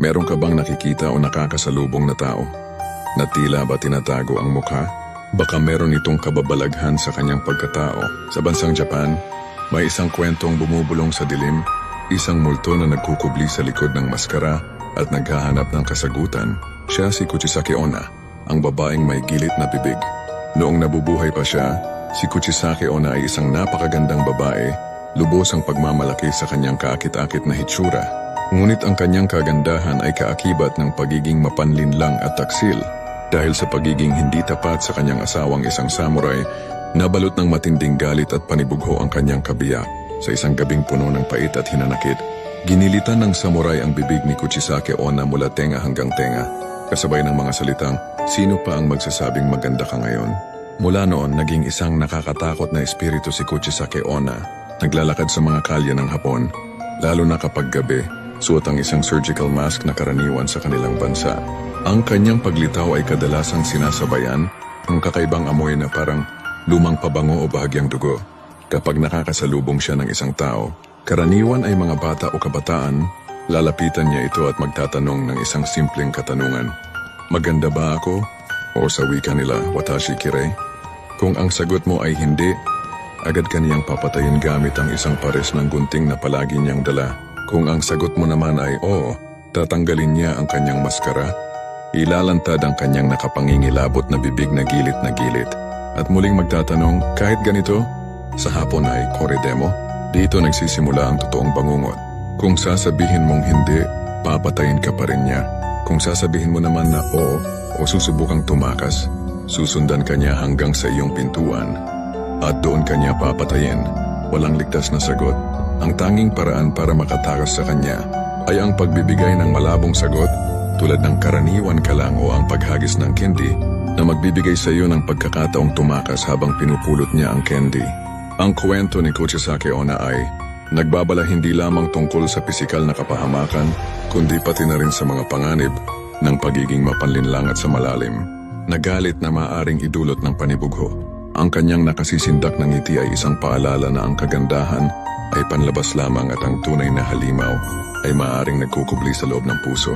Meron ka bang nakikita o nakakasalubong na tao? Na tila ba tinatago ang mukha? Baka meron itong kababalaghan sa kanyang pagkatao. Sa bansang Japan, may isang kwentong bumubulong sa dilim, isang multo na nagkukubli sa likod ng maskara at naghahanap ng kasagutan. Siya si Kuchisake Onna, ang babaeng may gilit na bibig. Noong nabubuhay pa siya, si Kuchisake Onna ay isang napakagandang babae, lubos ang pagmamalaki sa kanyang kaakit-akit na hitsura. Ngunit ang kanyang kagandahan ay kaakibat ng pagiging mapanlinlang at taksil. Dahil sa pagiging hindi tapat sa kanyang asawang isang samurai, nabalot ng matinding galit at panibugho ang kanyang kabiyak. Sa isang gabing puno ng pait at hinanakit, ginilitan ng samurai ang bibig ni Kuchisake Onna mula tenga hanggang tenga. Kasabay ng mga salitang, sino pa ang magsasabing maganda ka ngayon? Mula noon, naging isang nakakatakot na espiritu si Kuchisake Onna. Naglalakad sa mga kalye ng Hapon, lalo na kapag gabi, suot ang isang surgical mask na karaniwan sa kanilang bansa. Ang kanyang paglitaw ay kadalasang sinasabayan ng kakaibang amoy na parang lumang pabango o bahagyang dugo. Kapag nakakasalubong siya ng isang tao, karaniwan ay mga bata o kabataan, lalapitan niya ito at magtatanong ng isang simpleng katanungan. Maganda ba ako? O sa wika nila, watashi kirei? Kung ang sagot mo ay hindi, agad kaniyang papatayin gamit ang isang pares ng gunting na palagi niyang dala. Kung ang sagot mo naman ay oo, tatanggalin niya ang kanyang maskara, ilalantad ang kanyang nakapangingilabot na bibig na gilit na gilit, at muling magtatanong, kahit ganito, sa hapon ay koredemo, dito nagsisimula ang totoong bangungot. Kung sasabihin mong hindi, papatayin ka pa rin niya. Kung sasabihin mo naman na oo, o susubukang tumakas, susundan ka niya hanggang sa iyong pintuan, at doon ka niya papatayin. Walang ligtas na sagot. Ang tanging paraan para makatakas sa kanya ay ang pagbibigay ng malabong sagot tulad ng karaniwan ka lang o ang paghagis ng candy na magbibigay sa iyo ng pagkakataong tumakas habang pinupulot niya ang candy. Ang kwento ni Kuchisake Onna ay nagbabala hindi lamang tungkol sa pisikal na kapahamakan, kundi pati na rin sa mga panganib ng pagiging mapanlinlang at sa malalim. Nagalit na maaring idulot ng panibugho. Ang kanyang nakasisindak ng ngiti ay isang paalala na ang kagandahan ay panlabas lamang at ang tunay na halimaw ay maaring nagkukubli sa loob ng puso.